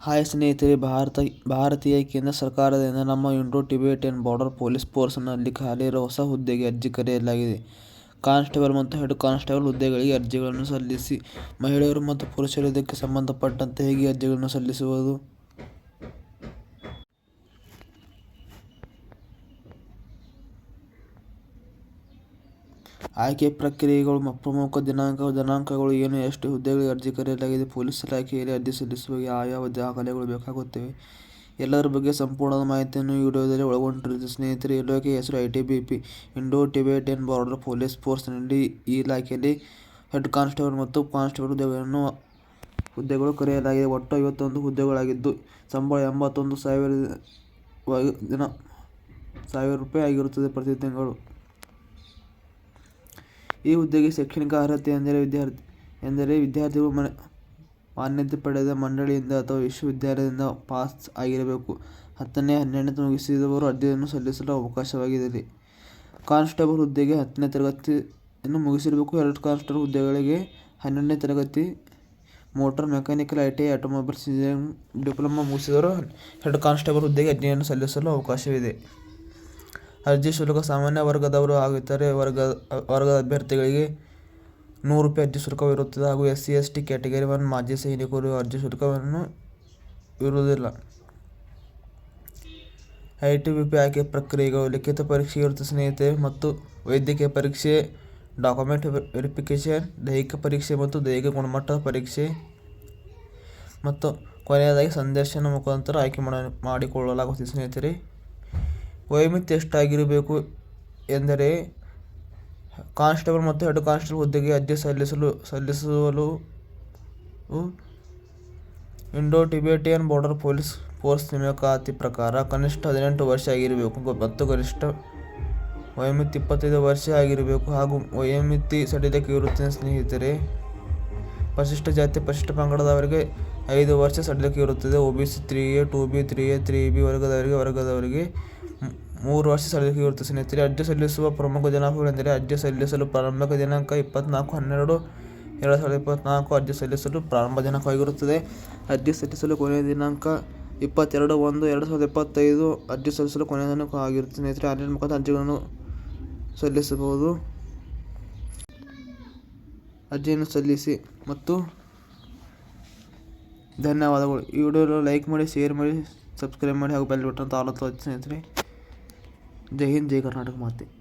Hi ಸ್ನೇಹಿತರೆ, ಭಾರತ ಭಾರತೀಯ ಕೇಂದ್ರ ಸರ್ಕಾರದಿಂದ ನಮ್ಮ ಇಂಡೋ ಟಿಬೇಟಿಯನ್ ಬಾರ್ಡರ್ ಪೊಲೀಸ್ ಫೋರ್ಸ್ನಲ್ಲಿ ಖಾಲಿ ಇರುವ ಹೊಸ ಹುದ್ದೆಗೆ ಅರ್ಜಿ ಕರೆಯಲಾಗಿದೆ. ಕಾನ್ಸ್ಟೇಬಲ್ ಮತ್ತು ಹೆಡ್ ಕಾನ್ಸ್ಟೇಬಲ್ ಹುದ್ದೆಗಳಿಗೆ ಅರ್ಜಿಗಳನ್ನು ಸಲ್ಲಿಸಿ, ಮಹಿಳೆಯರು ಮತ್ತು ಪುರುಷರು ಇದಕ್ಕೆ ಸಂಬಂಧಪಟ್ಟಂತೆ ಹೇಗೆ ಅರ್ಜಿಗಳನ್ನು ಸಲ್ಲಿಸುವುದು? ಆಯ್ಕೆ ಪ್ರಕ್ರಿಯೆಗಳು ಪ್ರಮುಖ ದಿನಾಂಕ ದಿನಾಂಕಗಳು ಏನು, ಎಷ್ಟು ಹುದ್ದೆಗಳಿಗೆ ಅರ್ಜಿ ಕರೆಯಲಾಗಿದೆ, ಪೊಲೀಸ್ ಇಲಾಖೆಯಲ್ಲಿ ಅರ್ಜಿ ಸಲ್ಲಿಸುವಾಗ ಯಾವ ಯಾವ ದಾಖಲೆಗಳು ಬೇಕಾಗುತ್ತವೆ? ಎಲ್ಲರ ಬಗ್ಗೆ ಸಂಪೂರ್ಣ ಮಾಹಿತಿಯನ್ನು ವಿಡಿಯೋದಲ್ಲಿ ಒಳಗೊಂಡಿರುತ್ತದೆ ಸ್ನೇಹಿತರೆ, ಇಲಾಖೆಯ ಹೆಸರು P. Indo Tibetan border police ಫೋರ್ಸ್ನಲ್ಲಿ ಈ ಇಲಾಖೆಯಲ್ಲಿ ಹೆಡ್ ಕಾನ್ಸ್ಟೇಬಲ್ ಮತ್ತು ಕಾನ್ಸ್ಟೇಬಲ್ ಹುದ್ದೆಗಳನ್ನು, ಹುದ್ದೆಗಳು ಕರೆಯಲಾಗಿದೆ. ಒಟ್ಟು ಐವತ್ತೊಂದು ಹುದ್ದೆಗಳಾಗಿದ್ದು, ಸಂಬಳ ಎಂಬತ್ತೊಂದು ಸಾವಿರ ದಿನ, ಸಾವಿರ ರೂಪಾಯಿ ಆಗಿರುತ್ತದೆ ಪ್ರತಿ ತಿಂಗಳು. ಈ ಹುದ್ದೆಗೆ ಶೈಕ್ಷಣಿಕ ಅರ್ಹತೆ ಎಂದರೆ ವಿದ್ಯಾರ್ಥಿ, ಎಂದರೆ ವಿದ್ಯಾರ್ಥಿಗಳು ಮಾನ್ಯತೆ ಪಡೆದ ಮಂಡಳಿಯಿಂದ ಅಥವಾ ವಿಶ್ವವಿದ್ಯಾಲಯದಿಂದ ಪಾಸ್ ಆಗಿರಬೇಕು. ಹತ್ತನೇ, ಹನ್ನೆರಡನೇ ಮುಗಿಸಿದವರು ಅರ್ಜಿಯನ್ನು ಸಲ್ಲಿಸಲು ಅವಕಾಶವಾಗಿದೆ ಕಾನ್ಸ್ಟೇಬಲ್ ಹುದ್ದೆಗೆ ಹತ್ತನೇ ತರಗತಿಯನ್ನು ಮುಗಿಸಿರಬೇಕು. ಎರಡು ಕಾನ್ಸ್ಟೇಬಲ್ ಹುದ್ದೆಗಳಿಗೆ ಹನ್ನೆರಡನೇ ತರಗತಿ, motor, mechanical, I T I automobiles engineering, diploma ಮುಗಿಸಿದವರು head constable ಹುದ್ದೆಗೆ ಅರ್ಜಿಯನ್ನು ಸಲ್ಲಿಸಲು ಅವಕಾಶವಿದೆ. ಅರ್ಜಿ ಶುಲ್ಕ ಸಾಮಾನ್ಯ ವರ್ಗದವರು ಹಾಗೂ ಇತರೆ ವರ್ಗ, ವರ್ಗದ ಅಭ್ಯರ್ಥಿಗಳಿಗೆ ನೂರು ರೂಪಾಯಿ ಅರ್ಜಿ ಶುಲ್ಕವಿರುತ್ತದೆ ಹಾಗೂ S C S T category one ಮಾಜಿ ಸೈನಿಕರು ಅರ್ಜಿ ಶುಲ್ಕವನ್ನು ಇರುವುದಿಲ್ಲ. ಐ ಟಿ ಬಿ ಪಿ ಆಯ್ಕೆ ಪ್ರಕ್ರಿಯೆಗಳು ಲಿಖಿತ ಪರೀಕ್ಷೆ ಇರುತ್ತೆ ಸ್ನೇಹಿತರೆ ಮತ್ತು ವೈದ್ಯಕೀಯ ಪರೀಕ್ಷೆ, ಡಾಕ್ಯುಮೆಂಟ್ ವೆರಿಫಿಕೇಷನ್, ದೈಹಿಕ ಪರೀಕ್ಷೆ ಮತ್ತು ದೈಹಿಕ ಗುಣಮಟ್ಟದ ಪರೀಕ್ಷೆ ಮತ್ತು ಕೊನೆಯದಾಗಿ ಸಂದರ್ಶನ ಮುಖಾಂತರ ಆಯ್ಕೆ ಮಾಡಿಕೊಳ್ಳಲಾಗುತ್ತದೆ ಸ್ನೇಹಿತರೆ. ವಯೋಮಿತಿ ಎಷ್ಟಾಗಿರಬೇಕು ಎಂದರೆ ಕಾನ್ಸ್ಟೇಬಲ್ ಮತ್ತು ಹೆಡ್ ಕಾನ್ಸ್ಟೇಬಲ್ ಹುದ್ದೆಗೆ ಅರ್ಜಿ ಸಲ್ಲಿಸಲು ಸಲ್ಲಿಸಲು Indo Tibetan border police force ನೇಮಕಾತಿ ಪ್ರಕಾರ ಕನಿಷ್ಠ ಹದಿನೆಂಟು ವರ್ಷ ಆಗಿರಬೇಕು. ಮತ್ತು ಗರಿಷ್ಠ ವಯೋಮಿತಿ ಇಪ್ಪತ್ತೈದು ವರ್ಷ ಆಗಿರಬೇಕು ಹಾಗೂ ವಯೋಮಿತಿ ಸಡಿಲಕ್ಕೆ ಇರುತ್ತೇನೆ ಸ್ನೇಹಿತರೆ, ಪರಿಶಿಷ್ಟ ಜಾತಿ, ಪರಿಶಿಷ್ಟ ಪಂಗಡದವರಿಗೆ ಐದು ವರ್ಷ ಸಡಿಲಿಕೆ ಇರುತ್ತದೆ. O B C three A two B three A three B ವರ್ಗದವರಿಗೆ ವರ್ಗದವರಿಗೆ ಮೂರು ವರ್ಷ ಸಲ್ಲಿಕೆ ಇರುತ್ತದೆ. ಸ್ನೇಹಿತರೆ ಅರ್ಜಿ ಸಲ್ಲಿಸುವ ಪ್ರಮುಖ ದಿನಾಂಕಗಳೆಂದರೆ ಅರ್ಜಿ ಸಲ್ಲಿಸಲು ಪ್ರಾರಂಭಿಕ ದಿನಾಂಕ ಇಪ್ಪತ್ನಾಲ್ಕು, ಹನ್ನೆರಡು, ಎರಡು ಸಾವಿರದ ಇಪ್ಪತ್ನಾಲ್ಕು ಅರ್ಜಿ ಸಲ್ಲಿಸಲು ಪ್ರಾರಂಭ ದಿನಾಂಕವಾಗಿರುತ್ತದೆ. ಅರ್ಜಿ ಸಲ್ಲಿಸಲು ಕೊನೆಯ ದಿನಾಂಕ ಇಪ್ಪತ್ತೆರಡು ಒಂದು, ಎರಡು ಸಾವಿರದ ಇಪ್ಪತ್ತೈದು ಅರ್ಜಿ ಸಲ್ಲಿಸಲು ಕೊನೆಯ ದಿನಾಂಕ ಆಗಿರುತ್ತದೆ. ಸ್ನೇಹಿತರೆ, ಆನ್ಲೈನ್ ಮುಖಾಂತರ ಅರ್ಜಿಗಳನ್ನು ಸಲ್ಲಿಸಬಹುದು. ಅರ್ಜಿಯನ್ನು ಸಲ್ಲಿಸಿ ಮತ್ತು ಧನ್ಯವಾದಗಳು. ಈ ವಿಡಿಯೋ ಲೈಕ್ ಮಾಡಿ, ಶೇರ್ ಮಾಡಿ, ಸಬ್ಸ್ಕ್ರೈಬ್ ಮಾಡಿ ಹಾಗೂ ಬೆಲ್ ಬಟನ್ ತಾಲೂಕು ಸ್ನೇಹಿತರೆ. ಜೈ ಹಿಂದ್, ಜೈ ಕರ್ನಾಟಕ ಮಾತೆ.